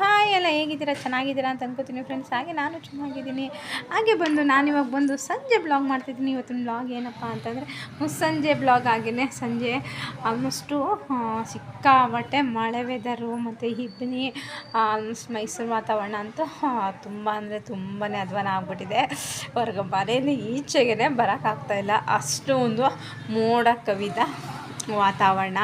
Hi ಎಲ್ಲ ಹೇಗಿದ್ದೀರಾ? ಚೆನ್ನಾಗಿದ್ದೀರಾ ಅಂತ ಅನ್ಕೋತೀನಿ ಫ್ರೆಂಡ್ಸ್ ಹಾಗೆ ನಾನು ಚೆನ್ನಾಗಿದ್ದೀನಿ ಹಾಗೆ ಬಂದು ನಾನು ಇವಾಗ ಬಂದು ಸಂಜೆ ಬ್ಲಾಗ್ ಮಾಡ್ತಿದ್ದೀನಿ. ಇವತ್ತಿನ ಬ್ಲಾಗ್ ಏನಪ್ಪ ಅಂತಂದರೆ ಮುಸ್ಸಂಜೆ ಬ್ಲಾಗ್ ಆಗಿನೇ ಸಂಜೆ. ಆಲ್ಮೋಸ್ಟು ಸಿಕ್ಕಾಬಟ್ಟೆ ಮಳೆ ವೆದರು ಮತ್ತು ಇಬ್ಬನಿ ಆಲ್ಮೋಸ್ಟ್ ಮೈಸೂರು ವಾತಾವರಣ ಅಂತೂ ತುಂಬ ಅಂದರೆ ತುಂಬಾ ಅಧ್ವಾನ ಆಗ್ಬಿಟ್ಟಿದೆ. ಹೊರಗೆ ಮನೆಯಲ್ಲಿ ಈಚೆಗೆ ಬರೋಕ್ಕಾಗ್ತಾಯಿಲ್ಲ ಅಷ್ಟು ಒಂದು ಮೋಡ ಕವಿದ ವಾತಾವರಣ.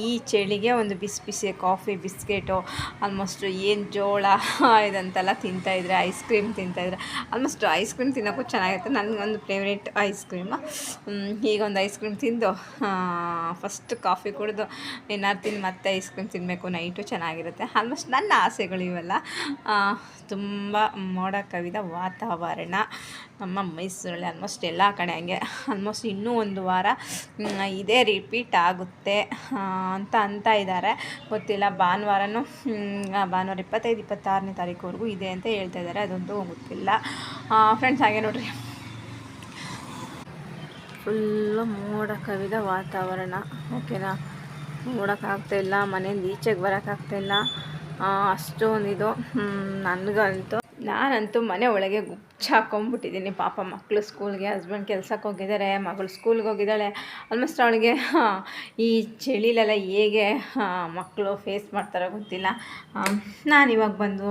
ಈ ಚಳಿಗೆ ಒಂದು ಬಿಸಿ ಬಿಸಿ ಕಾಫಿ, ಬಿಸ್ಕೆಟು ಆಲ್ಮೋಸ್ಟ್ ಏನು ಜೋಳ ಇದಂತೆಲ್ಲ ತಿಂತಾಯಿದ್ರೆ ಐಸ್ ಕ್ರೀಮ್ ತಿಂತಾಯಿದ್ರೆ ಆಲ್ಮೋಸ್ಟ್ ಐಸ್ ಕ್ರೀಮ್ ತಿನ್ನೋಕ್ಕೂ ಚೆನ್ನಾಗಿರುತ್ತೆ. ನನಗೊಂದು ಫೇವ್ರೇಟ್ ಐಸ್ ಕ್ರೀಮ್ ಈಗ ಒಂದು ಐಸ್ ಕ್ರೀಮ್ ತಿಂದು ಫಸ್ಟ್ ಕಾಫಿ ಕುಡಿದು ಏನಾರು ತಿಂದು ಮತ್ತೆ ಐಸ್ ಕ್ರೀಮ್ ತಿನ್ನಬೇಕು ನೈಟು ಚೆನ್ನಾಗಿರುತ್ತೆ. ಆಲ್ಮೋಸ್ಟ್ ನನ್ನ ಆಸೆಗಳು ಇವೆಲ್ಲ. ತುಂಬ ಮೋಡ ಕವಿದ ವಾತಾವರಣ. ನಮ್ಮ ಮೈಸೂರಲ್ಲಿ ಆಲ್ಮೋಸ್ಟ್ ಎಲ್ಲ ಕಡೆ ಹಂಗೆ ಆಲ್ಮೋಸ್ಟ್ ಇನ್ನೂ ಒಂದು ವಾರ ಇದೇ ರಿಪೀಟ್ ಆಗುತ್ತೆ ಅಂತ ಅಂತ ಇದ್ದಾರೆ ಗೊತ್ತಿಲ್ಲ, ಭಾನುವಾರನೂ ಭಾನುವಾರ ಇಪ್ಪತ್ತೈದು, ಇಪ್ಪತ್ತಾರನೇ ತಾರೀಕುವರೆಗೂ ಇದೆ ಅಂತ ಹೇಳ್ತಾ ಇದ್ದಾರೆ ಅದಂತೂ ಗೊತ್ತಿಲ್ಲ. ಫ್ರೆಂಡ್ಸ್ ಹಾಗೆ ನೋಡ್ರಿ. ಫುಲ್ಲು ಮೋಡ ಕವಿದ ವಾತಾವರಣ ಓಕೆನಾ ನೋಡೋಕ್ಕಾಗ್ತಾಯಿಲ್ಲ ಮನೇಲಿ ಈಚೆಗೆ ಬರೋಕ್ಕಾಗ್ತಾಯಿಲ್ಲ ಅಷ್ಟೊಂದಿದು ನನಗಂತೂ. ನಾನಂತೂ ಮನೆ ಒಳಗೆ ಗುಪ್ಚ ಹಾಕೊಂಬಿಟ್ಟಿದ್ದೀನಿ. ಪಾಪ ಮಕ್ಕಳು ಸ್ಕೂಲ್ಗೆ, ಹಸ್ಬೆಂಡ್ ಕೆಲ್ಸಕ್ಕೆ ಹೋಗಿದ್ದಾರೆ, ಮಗಳು ಸ್ಕೂಲ್ಗೆ ಹೋಗಿದ್ದಾಳೆ. ಆಲ್ಮೋಸ್ಟ್ ಅವಳಿಗೆ ಈ ಚಳಿಲೆಲ್ಲ ಹೇಗೆ ಮಕ್ಕಳು ಫೇಸ್ ಮಾಡ್ತಾರೋ ಗೊತ್ತಿಲ್ಲ. ನಾನಿವಾಗ ಬಂದು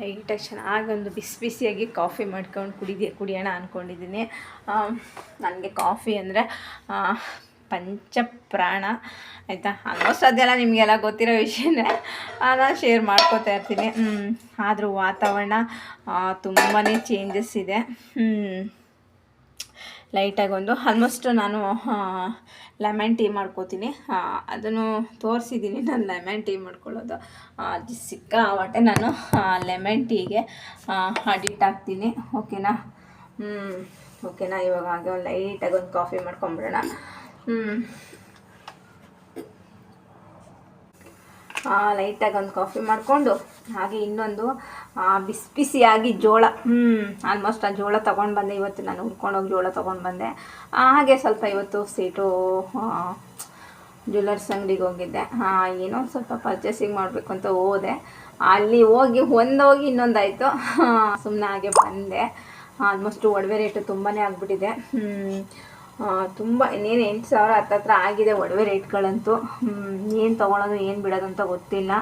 ಲೈಟಾಗಿ ಚೆನ್ನಾಗಿ ಒಂದು ಬಿಸಿ ಬಿಸಿಯಾಗಿ ಕಾಫಿ ಮಾಡ್ಕೊಂಡು ಕುಡಿದಿ, ಕುಡಿಯೋಣ ಅಂದ್ಕೊಂಡಿದ್ದೀನಿ ನನಗೆ ಕಾಫಿ ಅಂದರೆ ಪಂಚ ಪ್ರಾಣ ಆಯಿತಾ? ಆಲ್ಮೋಸ್ಟ್ ಅದೆಲ್ಲ ನಿಮಗೆಲ್ಲ ಗೊತ್ತಿರೋ ವಿಷಯನೇ. ನಾನು ಶೇರ್ ಮಾಡ್ಕೋತಾ ಇರ್ತೀನಿ. ಆದರೂ ವಾತಾವರಣ ತುಂಬಾ ಚೇಂಜಸ್ ಇದೆ. ಲೈಟಾಗಿ ಒಂದು ಆಲ್ಮೋಸ್ಟ್ ನಾನು ಲೆಮನ್ ಟೀ ಮಾಡ್ಕೋತೀನಿ. ಅದನ್ನು ತೋರಿಸಿದ್ದೀನಿ ನಾನು ಲೆಮನ್ ಟೀ ಮಾಡ್ಕೊಳ್ಳೋದು. ಅದು ಸಿಕ್ಕಾಪಟ್ಟೆ ನಾನು ಲೆಮನ್ ಟೀಗೆ ಅಡಿಕ್ಟ್ ಆಗ್ತೀನಿ. ಓಕೆನಾ ಹ್ಞೂ ಓಕೆನಾ ಇವಾಗ ಹಾಗೆ ಲೈಟಾಗಿ ಒಂದು ಕಾಫಿ ಮಾಡ್ಕೊಂಬಿಡೋಣ. ಲೈಟಾಗಿ ಒಂದು ಕಾಫಿ ಮಾಡಿಕೊಂಡು ಹಾಗೆ ಇನ್ನೊಂದು ಬಿಸಿ ಬಿಸಿಯಾಗಿ ಜೋಳ. ಹ್ಞೂ ಆಲ್ಮೋಸ್ಟ್ ಆ ಜೋಳ ತೊಗೊಂಡು ಬಂದೆ. ಇವತ್ತು ನಾನು ಹುರ್ಕೊಂಡೋಗಿ ಜೋಳ ತೊಗೊಂಡು ಬಂದೆ. ಹಾಗೆ ಸ್ವಲ್ಪ ಇವತ್ತು ಸೀಟು ಜ್ಯುವೆಲರ್ಸ್ ಅಂಗಡಿಗೆ ಹೋಗಿದ್ದೆ. ಹಾಂ ಏನೋ ಸ್ವಲ್ಪ ಪರ್ಚೇಸಿಂಗ್ ಮಾಡಬೇಕು ಅಂತ ಹೋದೆ. ಅಲ್ಲಿ ಹೋಗಿ ಒಂದೋಗಿ ಹೋಗಿ ಇನ್ನೊಂದಾಯಿತು ಸುಮ್ಮನೆ ಹಾಗೆ ಬಂದೆ. ಆಲ್ಮೋಸ್ಟ್ ಒಡವೆ ರೇಟು ತುಂಬಾ ಆಗಿಬಿಟ್ಟಿದೆ. ತುಂಬ ಇನ್ನೇನು ಎಂಟು ಸಾವಿರ ಹತ್ತತ್ರ ಆಗಿದೆ ಒಡವೆ ರೇಟ್ಗಳಂತೂ. ಏನು ತೊಗೊಳೋದು, ಏನು ಬಿಡೋದು ಅಂತ ಗೊತ್ತಿಲ್ಲ.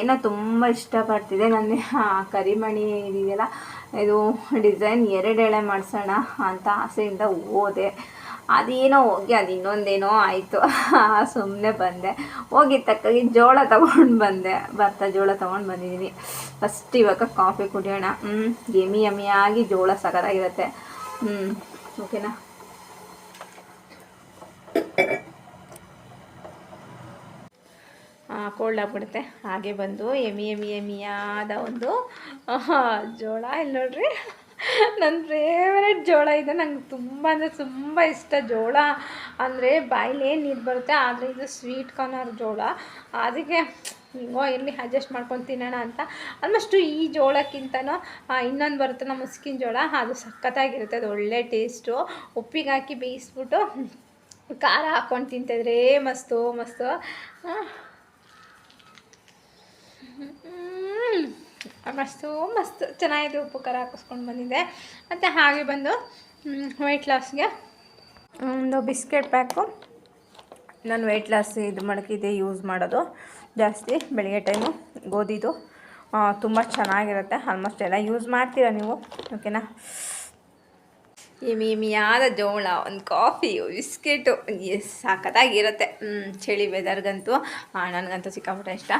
ಏನೋ ತುಂಬ ಇಷ್ಟಪಡ್ತಿದೆ ನನ್ನ ಕರಿಮಣಿ ಇದೆಯಲ್ಲ, ಇದು ಡಿಸೈನ್ ಎರಡೆಳೆ ಮಾಡಿಸೋಣ ಅಂತ ಆಸೆಯಿಂದ ಹೋದೆ. ಅದೇನೋ ಹೋಗಿ, ಅದು ಇನ್ನೊಂದೇನೋ ಆಯಿತು. ಸುಮ್ಮನೆ ಬಂದೆ. ಹೋಗಿ ತಕ್ಕಾಗಿ ಜೋಳ ತೊಗೊಂಡು ಬಂದೆ. ಭತ್ತ ಜೋಳ ತೊಗೊಂಡು ಬಂದಿದ್ದೀನಿ ಫಸ್ಟ್ ಇವಾಗ ಕಾಫಿ ಕುಡಿಯೋಣ. ಎಮಿ ಎಮಿಯಾಗಿ ಜೋಳ ಸಗದಾಗಿರುತ್ತೆ. ಹ್ಞೂ ಓಕೆನಾ ಕೋಲ್ಡ್ ಹಾಗೆ ಬಂದು ಎಮಿ ಎಮಿ ಎಮಿಯಾದ ಒಂದು ಜೋಳ ಇಲ್ಲಿ ನೋಡ್ರಿ. ನನ್ನ ಫೇವ್ರೆಟ್ ಜೋಳ ಇದೆ. ನಂಗೆ ತುಂಬ ಅಂದರೆ ತುಂಬ ಇಷ್ಟ ಜೋಳ. ಅಂದರೆ ಬಾಯಲ್ಲಿ ಏನು ನೀರು ಬರುತ್ತೆ, ಆದರೆ ಇದು ಸ್ವೀಟ್ ಕಾರ್ನರ್ ಜೋಳ. ಅದಕ್ಕೆ ಹಿಂಗೋ ಇರಲಿ ಅಡ್ಜಸ್ಟ್ ಮಾಡ್ಕೊಂಡು ತಿನ್ನೋಣ ಅಂತ. ಆಲ್ಮೋಸ್ಟು ಈ ಜೋಳಕ್ಕಿಂತನೂ ಇನ್ನೊಂದು ಬರುತ್ತೆ ನಮ್ಮ ಮುಸ್ಕಿನ ಜೋಳ. ಅದು ಸಖತ್ತಾಗಿರುತ್ತೆ, ಅದು ಒಳ್ಳೆ ಟೇಸ್ಟು ಉಪ್ಪಿಗೆ ಹಾಕಿ ಬೇಯಿಸ್ಬಿಟ್ಟು, ಖಾರ ಹಾಕ್ಕೊಂಡು ತಿಂತಿದ್ರೆ ಮಸ್ತು ಮಸ್ತು. ಮಸ್ತು ಮಸ್ತ್. ಚೆನ್ನಾಗಿದೆ ಉಪ್ಪು ಖಾರ ಹಾಕಿಸ್ಕೊಂಡು ಬಂದಿದ್ದೆ ಮತ್ತು ಹಾಗೆ ಬಂದು ವೆಯ್ಟ್ ಲಾಸ್ಗೆ ಒಂದು ಬಿಸ್ಕೆಟ್ ಪ್ಯಾಕು ನಾನು ವೆಯ್ಟ್ ಲಾಸ್ ಇದು ಮಡಕಿದೆ ಯೂಸ್ ಮಾಡೋದು. ಜಾಸ್ತಿ, ಬೆಳಗ್ಗೆ ಟೈಮು ಗೋಧಿದು. ತುಂಬ ಚೆನ್ನಾಗಿರುತ್ತೆ. ಆಲ್ಮೋಸ್ಟ್ ಎಲ್ಲ ಯೂಸ್ ಮಾಡ್ತೀರಾ ನೀವು? ಓಕೆನಾ ಎಮಿ ಜೋಳ, ಒಂದು ಕಾಫಿ ಬಿಸ್ಕೆಟು ಎಸ್ ಸಖತ್ತಾಗಿರುತ್ತೆ ಚಳಿ ವೆದರ್ಗಂತೂ ನನಗಂತೂ ಸಿಕ್ಕಾಪಟ್ಟೆ ಇಷ್ಟ.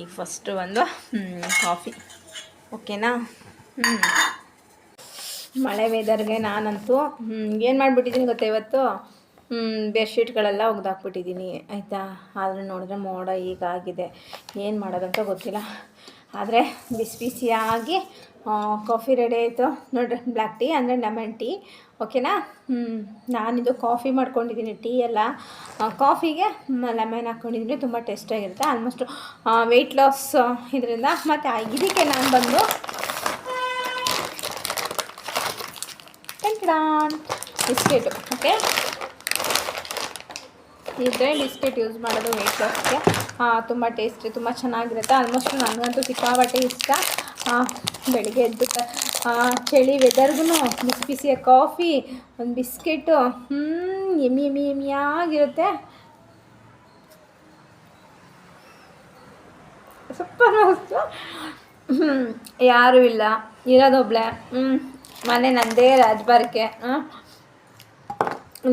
ಈಗ ಫಸ್ಟು ಒಂದು ಕಾಫಿ ಓಕೆನಾ ಹ್ಞೂ ಮಳೆ ವೆದರ್ಗೆ ನಾನಂತೂ ಏನು ಮಾಡಿಬಿಟ್ಟಿದ್ದೀನಿ ಗೊತ್ತಾ ಇವತ್ತು? ಬೆಡ್ಶೀಟ್ಗಳೆಲ್ಲ ಒಗ್ದಾಕ್ಬಿಟ್ಟಿದ್ದೀನಿ ಆಯಿತಾ? ಆದರೆ ನೋಡಿದ್ರೆ ಮೋಡ ಹೀಗಾಗಿದೆ. ಏನು ಮಾಡೋದಂತ ಗೊತ್ತಿಲ್ಲ. ಆದರೆ ಬಿಸಿ ಬಿಸಿಯಾಗಿ ಕಾಫಿ ರೆಡಿ ಆಯಿತು. ನೋಡ್ರಿ ಬ್ಲ್ಯಾಕ್ ಟೀ ಅಂದರೆ ಲೆಮನ್ ಟೀ ಓಕೆನಾ ನಾನಿದು ಕಾಫಿ ಮಾಡ್ಕೊಂಡಿದ್ದೀನಿ ಟೀ ಎಲ್ಲ. ಕಾಫಿಗೆ ಲೆಮನ್ ಹಾಕ್ಕೊಂಡಿದ್ದೀನಿ ತುಂಬ ಟೇಸ್ಟಾಗಿರುತ್ತೆ ಆಲ್ಮೋಸ್ಟ್ ವೆಯ್ಟ್ ಲಾಸ್ ಇದರಿಂದ. ಮತ್ತು ಇದಕ್ಕೆ ನಾನು ಬಂದು ಬಿಸ್ಕೆಟು ಓಕೆ ಇದೇ ಬಿಸ್ಕೆಟ್ ಯೂಸ್ ಮಾಡೋದು ವೆಯ್ಟ್ ಲಾಸ್ಗೆ ತುಂಬ ಟೇಸ್ಟಿ ತುಂಬ ಚೆನ್ನಾಗಿರುತ್ತೆ. ಆಲ್ಮೋಸ್ಟ್ ನನಗಂತೂ ಸಿಕ್ಕಾಪಟ್ಟೆ ಇಷ್ಟ. ಬೆಳಿಗ್ಗೆ ಎದ್ದು ಚಳಿ ವೆದರ್ಗೂ ಬಿಸಿ ಬಿಸಿಯ ಕಾಫಿ ಒಂದು ಬಿಸ್ಕೆಟು ಹ್ಞೂ ಎಮ್ಮಿ ಎಮ್ಮಿ, ಎಮ್ಮಿಯಾಗಿರುತ್ತೆ. ಸೂಪರ್ ಮಸ್ತು. ಯಾರೂ ಇಲ್ಲ ಇರೋದೊಬ್ಳೆ ಹ್ಞೂ ಮನೆ ನನ್ನದೇ ರಾಜ್ಬಾರ್ಕೆ.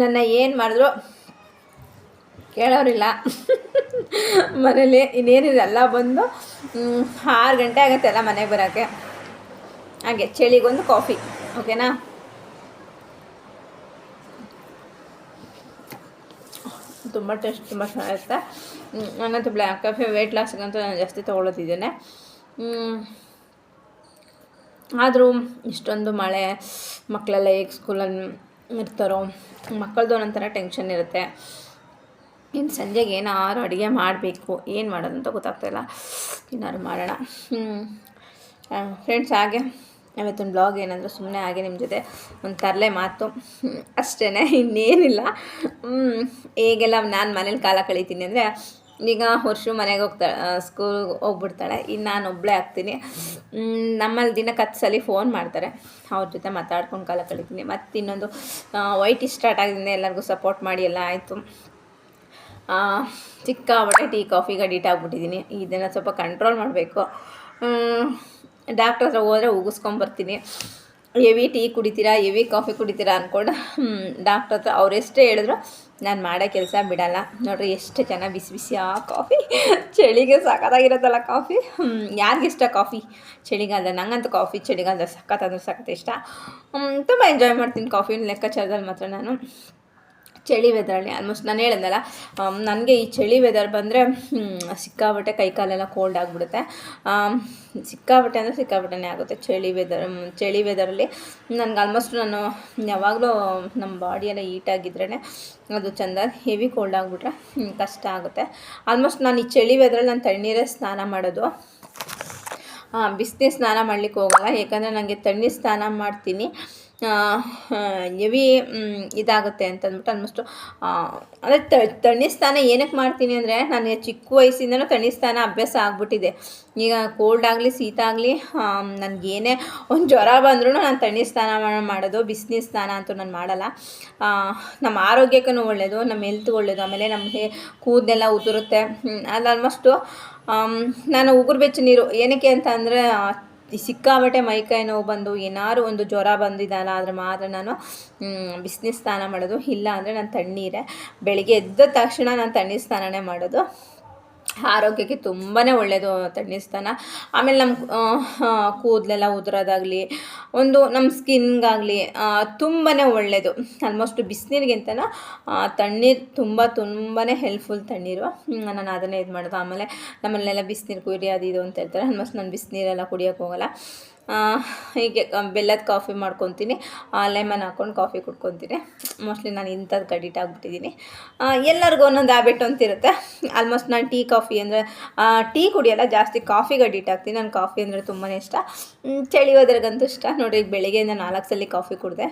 ನನ್ನ ಏನು ಮಾಡಿದ್ರು ಕೇಳೋರಿಲ್ಲ. ಮನೇಲಿ ಇನ್ನೇನಿದೆ, ಎಲ್ಲ ಬಂದು ಆರು ಗಂಟೆ ಆಗುತ್ತೆ ಎಲ್ಲ ಮನೆಗೆ ಬರೋಕ್ಕೆ. ಹಾಗೆ, ಚಳಿಗೊಂದು ಕಾಫಿ, ಓಕೆನಾ? ತುಂಬ ಟೇಸ್ಟ್ ತುಂಬ ಚೆನ್ನಾಗಿರುತ್ತೆ. ನಾನಂತೂ ಬ್ಲ್ಯಾಕ್ ಕಾಫಿ ವೆಯ್ಟ್ ಲಾಸ್ಗಂತೂ ನಾನು ಜಾಸ್ತಿ ತೊಗೊಳತಿದ್ದೇನೆ ಆದರೂ ಇಷ್ಟೊಂದು ಮಳೆ ಮಕ್ಕಳೆಲ್ಲ ಹೇಗೆ ಸ್ಕೂಲಲ್ಲಿ ಇರ್ತಾರೋ ಮಕ್ಕಳದ್ದು ಒಂಥರ ಟೆನ್ಷನ್ ಇರುತ್ತೆ. ಇನ್ನು ಸಂಜೆಗೆ ಏನಾರು ಅಡುಗೆ ಮಾಡಬೇಕು, ಏನು ಮಾಡೋದು ಅಂತ ಗೊತ್ತಾಗ್ತಾಯಿಲ್ಲ ಏನಾದ್ರು ಮಾಡೋಣ. ಫ್ರೆಂಡ್ಸ್ ಹಾಗೆ ಇವತ್ತಿನ ಬ್ಲಾಗ್ ಏನಂದ್ರೆ ಸುಮ್ಮನೆ ಹಾಗೆ ನಿಮ್ಮ ಜೊತೆ ಒಂದು ತರಲೆ ಮಾತು. ಅಷ್ಟೇ ಇನ್ನೇನಿಲ್ಲ. ಹೇಗೆಲ್ಲ ನಾನು ಮನೇಲಿ ಕಾಲ ಕಳೀತೀನಿ ಅಂದರೆ ಈಗ ವರ್ಷ ಮನೆಗೆ ಹೋಗ್ತಾಳೆ ಸ್ಕೂಲ್ಗೆ ಹೋಗ್ಬಿಡ್ತಾಳೆ. ಇನ್ನು ನಾನು ಒಬ್ಬಳೇ ಆಗ್ತೀನಿ. ನಮ್ಮಲ್ಲಿ ದಿನಕ್ಕೆ ಹತ್ತು ಸಲ ಫೋನ್ ಮಾಡ್ತಾರೆ. ಅವ್ರ ಜೊತೆ ಮಾತಾಡ್ಕೊಂಡು ಕಾಲ ಕಳೀತೀನಿ. ಮತ್ತು ಇನ್ನೊಂದು ವೈಟ್ ಸ್ಟಾರ್ಟ್ ಆಗಿದ್ದೀನಿ ಎಲ್ಲರಿಗೂ ಸಪೋರ್ಟ್ ಮಾಡಿ ಎಲ್ಲ ಆಯಿತು. ಸಿಕ್ಕಾಬಟ್ಟೆ ಟೀ ಕಾಫಿಗೆ ಅಡಿಟ್ ಆಗಿಬಿಟ್ಟಿದ್ದೀನಿ ಇದನ್ನು ಸ್ವಲ್ಪ ಕಂಟ್ರೋಲ್ ಮಾಡಬೇಕು. ಡಾಕ್ಟ್ರ್ ಹತ್ರ ಹೋದರೆ ಉಗಿಸ್ಕೊಂಬರ್ತೀನಿ ಎವಿ ಟೀ ಕುಡಿತೀರಾ ಎವಿ ಕಾಫಿ ಕುಡಿತೀರಾ ಅಂದ್ಕೊಂಡು ಡಾಕ್ಟ್ರ್ ಹತ್ರ ಅವರೆಷ್ಟೇ ಹೇಳಿದ್ರು, ನಾನು ಮಾಡೋ ಕೆಲಸ ಬಿಡಲ್ಲ. ನೋಡ್ರಿ ಎಷ್ಟು ಚೆನ್ನಾಗಿ ಬಿಸಿ ಬಿಸಿ, ಆ ಕಾಫಿ ಚಳಿಗೆ ಸಖತ್ತಾಗಿರುತ್ತಲ್ಲ ಕಾಫಿ ಯಾರಿಗಿಷ್ಟ ಕಾಫಿ ಚಳಿಗಾಲದ, ನಂಗಂತೂ ಕಾಫಿ ಚಳಿಗಾಲದ ಸಖತ್ತಂದ್ರೆ ಸಖತ್ ಇಷ್ಟ. ತುಂಬ ಎಂಜಾಯ್ ಮಾಡ್ತೀನಿ ಕಾಫಿನ ಲೆಕ್ಕಾಚಾರದಲ್ಲಿ ಮಾತ್ರ ನಾನು. ಚಳಿ ವೆದರಲ್ಲಿ ಆಲ್ಮೋಸ್ಟ್ ನಾನು ಹೇಳಿದ್ನಲ್ಲ ನನಗೆ ಈ ಚಳಿ ವೆದರ್ ಬಂದರೆ ಸಿಕ್ಕಾಬಟ್ಟೆ ಕೈ ಕಾಲೆಲ್ಲ ಕೋಲ್ಡ್ ಆಗಿಬಿಡುತ್ತೆ. ಸಿಕ್ಕಾಬಟ್ಟೆ ಅಂದರೆ ಸಿಕ್ಕಾಬಟ್ಟೆನೇ ಆಗುತ್ತೆ ಚಳಿ ವೆದರ್ ಚಳಿ ವೆದರಲ್ಲಿ ನನಗೆ ಆಲ್ಮೋಸ್ಟ್ ನಾನು ಯಾವಾಗಲೂ ನಮ್ಮ ಬಾಡಿಯೆಲ್ಲ ಹೀಟಾಗಿದ್ರೇ ಅದು ಚಂದ ಹೆವಿ ಕೋಲ್ಡ್ ಆಗಿಬಿಟ್ರೆ ಕಷ್ಟ ಆಗುತ್ತೆ. ಆಲ್ಮೋಸ್ಟ್ ನಾನು ಈ ಚಳಿ ವೆದರಲ್ಲಿ ನಾನು ತಣ್ಣೀರೇ ಸ್ನಾನ ಮಾಡೋದು. ಬಿಸಿನೀರು ಸ್ನಾನ ಮಾಡಲಿಕ್ಕೆ ಹೋಗಲ್ಲ, ಯಾಕಂದರೆ ನನಗೆ ತಣ್ಣೀರು ಸ್ನಾನ ಮಾಡ್ತೀನಿ. ಹೆವಿ ಇದಾಗುತ್ತೆ ಅಂತಂದ್ಬಿಟ್ಟು ಆಲ್ಮೋಸ್ಟು ಅಂದರೆ ತ ಸ್ನಾನ ಏನಕ್ಕೆ ಮಾಡ್ತೀನಿ ಅಂದರೆ ನನಗೆ ಚಿಕ್ಕ ವಯಸ್ಸಿಂದನೂ ತಣ್ಣಿಸ್ತಾನ ಸ್ನಾನ ಅಭ್ಯಾಸ ಆಗ್ಬಿಟ್ಟಿದೆ. ಈಗ ಕೋಲ್ಡ್ ಆಗಲಿ, ಶೀತ ಆಗಲಿ ನನಗೇನೇ ಒಂದು ಜ್ವರ ಬಂದ್ರೂ ನಾನು ತಣ್ಣಿಸ್ತಾನ ಮಾಡೋದು ಬಿಸಿನೀರು ಸ್ನಾನ ಅಂತೂ ನಾನು ಮಾಡಲ್ಲ. ನಮ್ಮ ಆರೋಗ್ಯಕ್ಕೂ ಒಳ್ಳೆಯದು ನಮ್ಮ ಹೆಲ್ತ್ ಒಳ್ಳೆಯದು ಆಮೇಲೆ ನಮಗೆ ಕೂದಲೆಲ್ಲ ಉದುರುತ್ತೆ. ಅದು ಆಲ್ಮೋಸ್ಟು ನಾನು ಉಗುರು ಬೆಚ್ಚ ನೀರು ಏನಕ್ಕೆ ಅಂತ ಅಂದರೆ ಸಿಕ್ಕಾಬಟ್ಟೆ ಮೈಕೈ ನೋವು ಬಂದು ಏನಾದ್ರು ಒಂದು ಜ್ವರ ಬಂದಿದ್ದಾನ ಆದರೆ ಮಾತ್ರ ನಾನು ಬಿಸಿನೀರು ಸ್ನಾನ ಮಾಡೋದು. ಇಲ್ಲ ಅಂದರೆ ನಾನು ತಣ್ಣೀರೇ. ಬೆಳಿಗ್ಗೆ ಎದ್ದ ತಕ್ಷಣ ನಾನು ತಣ್ಣೀರು ಸ್ನಾನನೇ ಮಾಡೋದು. ಆರೋಗ್ಯಕ್ಕೆ ತುಂಬಾ ಒಳ್ಳೆಯದು ತಣ್ಣಿಸ್ತಾನ ಆಮೇಲೆ ನಮ್ಮ ಕೂದಲೆಲ್ಲ ಉದುರೋದಾಗಲಿ, ಒಂದು ನಮ್ಮ ಸ್ಕಿನ್ಗಾಗಲಿ ತುಂಬಾ ಒಳ್ಳೆಯದು ಆಲ್ಮೋಸ್ಟ್ ಬಿಸಿನೀರಿಗಿಂತನ ತಣ್ಣೀರು ತುಂಬ ತುಂಬಾ ಹೆಲ್ಪ್ಫುಲ್ ತಣ್ಣೀರು. ನಾನು ಅದನ್ನೇ ಇದು ಮಾಡೋದು ಆಮೇಲೆ ನಮ್ಮಲ್ಲೆಲ್ಲ ಬಿಸಿನೀರು ಕುಯ್ರಿ ಇದು ಅಂತ ಹೇಳ್ತಾರೆ. ಆಲ್ಮೋಸ್ಟ್ ನಾನು ಬಿಸಿನೀರೆಲ್ಲ ಕುಡಿಯೋಕ್ಕೆ ಹೋಗಲ್ಲ. ಹೀಗೆ ಬೆಲ್ಲದ ಕಾಫಿ ಮಾಡ್ಕೊತೀನಿ. ಲೆಮನ್ ಹಾಕ್ಕೊಂಡು ಕಾಫಿ ಕುಡ್ಕೊತೀನಿ. ಮೋಸ್ಟ್ಲಿ ನಾನು ಇಂಥದ್ದು ಕಡಿಟ್ ಆಗಿಬಿಟ್ಟಿದ್ದೀನಿ ಎಲ್ಲರಿಗೂ ಒಂದೊಂದು ಹ್ಯಾಬಿಟ್ ಅಂತಿರುತ್ತೆ ಆಲ್ಮೋಸ್ಟ್ ನಾನು ಟೀ, ಕಾಫಿ ಅಂದರೆ ಟೀ ಕುಡಿಯಲ್ಲ, ಜಾಸ್ತಿ ಕಾಫಿಗೆ ಅಡಿಟ್ ಆಗ್ತೀನಿ. ನಾನು ಕಾಫಿ ಅಂದರೆ ತುಂಬಾ ಇಷ್ಟ. ಚಳಿ ಹೋದ್ರಿಗಂತೂ ಇಷ್ಟ. ನೋಡಿರಿ, ಬೆಳಿಗ್ಗೆಯಿಂದ ನಾಲ್ಕು ಸಲ ಕಾಫಿ ಕುಡಿದೆ.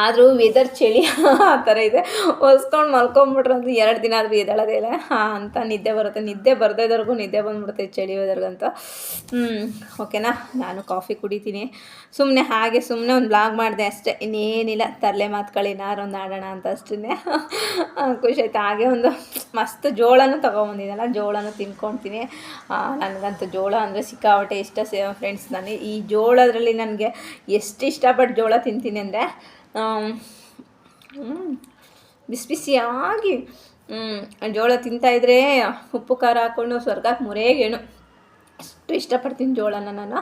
ಆದರೂ ವೆದರ್ ಚಳಿ ಆ ಥರ ಇದೆ. ಹೊಸ್ಕೊಂಡು ಮಲ್ಕೊಂಬಿಟ್ರೆ ಅಂದ್ರೆ ಎರಡು ದಿನ ಆದರೂ ಎದಳೋದೇ ಇಲ್ಲ. ಹಾಂ, ಅಂತ ನಿದ್ದೆ ಬರುತ್ತೆ. ನಿದ್ದೆ ಬರ್ದೇದವ್ರಿಗೂ ನಿದ್ದೆ ಬಂದ್ಬಿಡುತ್ತೆ ಚಳಿ ವೆದರ್ಗಂತ ಹ್ಞೂ ಓಕೆನಾ ನಾನು ಕಾಫಿ ಕುಡಿತೀನಿ. ಸುಮ್ಮನೆ ಹಾಗೆ ಸುಮ್ಮನೆ ಒಂದು ಬ್ಲಾಗ್ ಮಾಡಿದೆ ಅಷ್ಟೇ. ಇನ್ನೇನಿಲ್ಲ. ತರಲೆ ಮಾತುಗಳೇನಾರು ಒಂದು ಆಡೋಣ ಅಂತ ಅಷ್ಟೇ ಖುಷಿ ಆಯ್ತು. ಹಾಗೆ ಒಂದು ಮಸ್ತ್ ಜೋಳನೂ ತೊಗೊಂಬಂದಿದ್ದಲ್ಲ ಜೋಳನೂ ತಿನ್ಕೊಳ್ತೀನಿ ನನಗಂತೂ ಜೋಳ ಅಂದರೆ ಸಿಕ್ಕಾಪಟ್ಟೆ ಇಷ್ಟ. ಫ್ರೆಂಡ್ಸ್ ನಾನು ಈ ಜೋಳದ್ರಲ್ಲಿ ನನಗೆ ಎಷ್ಟು ಇಷ್ಟಪಟ್ಟು ಜೋಳ ತಿಂತೀನಿ ಅಂದರೆ ಬಿಸಿ ಬಿಸಿಯಾಗಿ ಜೋಳ ತಿಂತಾಯಿದ್ರೆ ಉಪ್ಪು ಖಾರ ಹಾಕ್ಕೊಂಡು ಸ್ವರ್ಗಕ್ಕೆ ಮುರೇಗೇಣು. ಅಷ್ಟು ಇಷ್ಟಪಡ್ತೀನಿ ಜೋಳನ ನಾನು.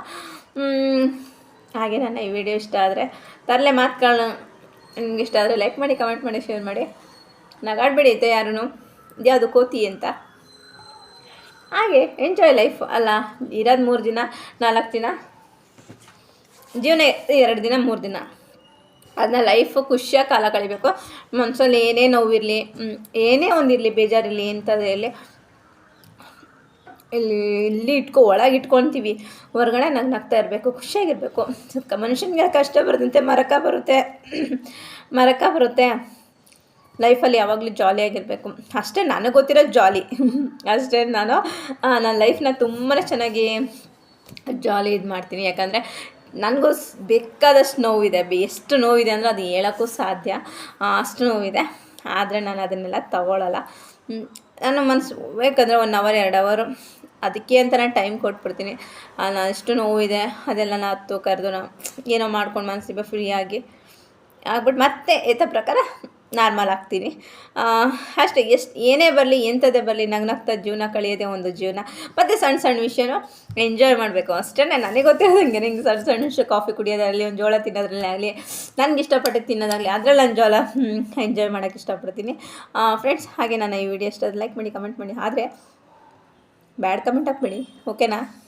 ಹಾಗೆ ನನ್ನ ಈ ವಿಡಿಯೋ ಇಷ್ಟ ಆದರೆ ತರಲೆ ಮಾತುಗಳನ್ನ ನಿಮ್ಗೆ ಇಷ್ಟ ಆದರೆ ಲೈಕ್ ಮಾಡಿ ಕಮೆಂಟ್ ಮಾಡಿ ಶೇರ್ ಮಾಡಿ. ನಗಾಡ್ಬೇಡಿ ಐತೆ ಯಾರೂ ಯಾವುದು ಕೋತಿ ಅಂತ. ಹಾಗೆ ಎಂಜಾಯ್ ಲೈಫ್ ಅಲ್ಲ, ಇರೋದು ಮೂರು ದಿನ, ನಾಲ್ಕು ದಿನ, ಜೀವನ ಎರಡು ದಿನ, ಮೂರು ದಿನ. ಅದನ್ನ ಲೈಫ್ ಖುಷಿಯಾಗಿ ಕಾಲ ಕಳಿಬೇಕು. ಮನ್ಸಲ್ಲಿ ಏನೇ ನೋವಿರಲಿ ಏನೇ ಒಂದಿರಲಿ, ಬೇಜಾರಿರಲಿ ಎಂಥದ್ದೇ ಇರಲಿ ಇಲ್ಲಿ ಇಲ್ಲಿ ಇಟ್ಕೊ, ಒಳಗೆ ಇಟ್ಕೊತೀವಿ. ಹೊರಗಡೆ ನಗ್ ನಗ್ತಾ ಇರಬೇಕು, ಖುಷಿಯಾಗಿರಬೇಕು. ಮನುಷ್ಯನಿಗೆ ಕಷ್ಟ ಬರುತ್ತಂತೆ, ಮರಕ ಬರುತ್ತೆ. ಮರಕ ಬರುತ್ತೆ. ಲೈಫಲ್ಲಿ ಯಾವಾಗಲೂ ಜಾಲಿಯಾಗಿರಬೇಕು ಅಷ್ಟೇ ನನಗೆ ಗೊತ್ತಿರೋ ಜಾಲಿ ಅಷ್ಟೇ ನಾನು ನನ್ನ ಲೈಫ್ನ ತುಂಬಾ ಚೆನ್ನಾಗಿ ಜಾಲಿ ಇದು ಮಾಡ್ತೀನಿ. ಯಾಕಂದರೆ ನನಗೂ ಬೇಕಾದಷ್ಟು ನೋವಿದೆ. ಎಷ್ಟು ನೋವಿದೆ ಅಂದರೆ ಅದು ಹೇಳೋಕ್ಕೂ ಸಾಧ್ಯ. ಅಷ್ಟು ನೋವಿದೆ. ಆದರೆ ನಾನು ಅದನ್ನೆಲ್ಲ ತಗೊಳ್ಳಲ್ಲ ನನ್ನ ಮನಸ್ಸು ಬೇಕಂದರೆ ಒನ್ ಅವರ್, ಎರಡು ಅವರು ಅದಕ್ಕೆ ಅಂತ ನಾನು ಟೈಮ್ ಕೊಟ್ಬಿಡ್ತೀನಿ. ನಾನು ಎಷ್ಟು ನೋವಿದೆ, ಅದೆಲ್ಲ ನಾನು ಹತ್ತು ಕರೆದು ನಾನು ಏನೋ ಮಾಡ್ಕೊಂಡು ಮನಸ್ಸಿಗೆ ಫ್ರೀಯಾಗಿ ಆಗ್ಬಿಟ್ಟು ಮತ್ತೆ ಏತ ಪ್ರಕಾರ ನಾರ್ಮಲ್ ಆಗ್ತೀನಿ. ಅಷ್ಟೇ, ಎಷ್ಟು, ಏನೇ ಬರಲಿ, ಎಂಥದ್ದೇ ಬರಲಿ, ನಗ್ನಗ್ತಾ ಜೀವನ ಕಳೆಯೋದೇ ಒಂದು ಜೀವನ. ಮತ್ತು ಸಣ್ಣ ಸಣ್ಣ ವಿಷಯನೂ ಎಂಜಾಯ್ ಮಾಡಬೇಕು. ಅಷ್ಟೇ ನನಗೆ ಗೊತ್ತಿರೋದಂಗೆ ನಿಂಗೆ ಸಣ್ಣ ಸಣ್ಣ ವಿಷಯ ಕಾಫಿ ಕುಡಿಯೋದಾಗಲಿ ಒಂದು ಜೋಳ ತಿನ್ನೋದ್ರಲ್ಲೇ ಆಗಲಿ, ನನಗೆ ಇಷ್ಟಪಟ್ಟು ತಿನ್ನೋದಾಗಲಿ, ಅದರಲ್ಲಿ ನಾನು ಜೋಳ ಎಂಜಾಯ್ ಮಾಡೋಕ್ಕೆ ಇಷ್ಟಪಡ್ತೀನಿ. ಫ್ರೆಂಡ್ಸ್ ಹಾಗೆ ನಾನು ಈ ವಿಡಿಯೋ ಇಷ್ಟ ಲೈಕ್ ಮಾಡಿ ಕಮೆಂಟ್ ಮಾಡಿ. ಆದರೆ, ಬ್ಯಾಡ್ ಕಮೆಂಟ್ ಹಾಕ್ಬೇಡಿ ಓಕೆನಾ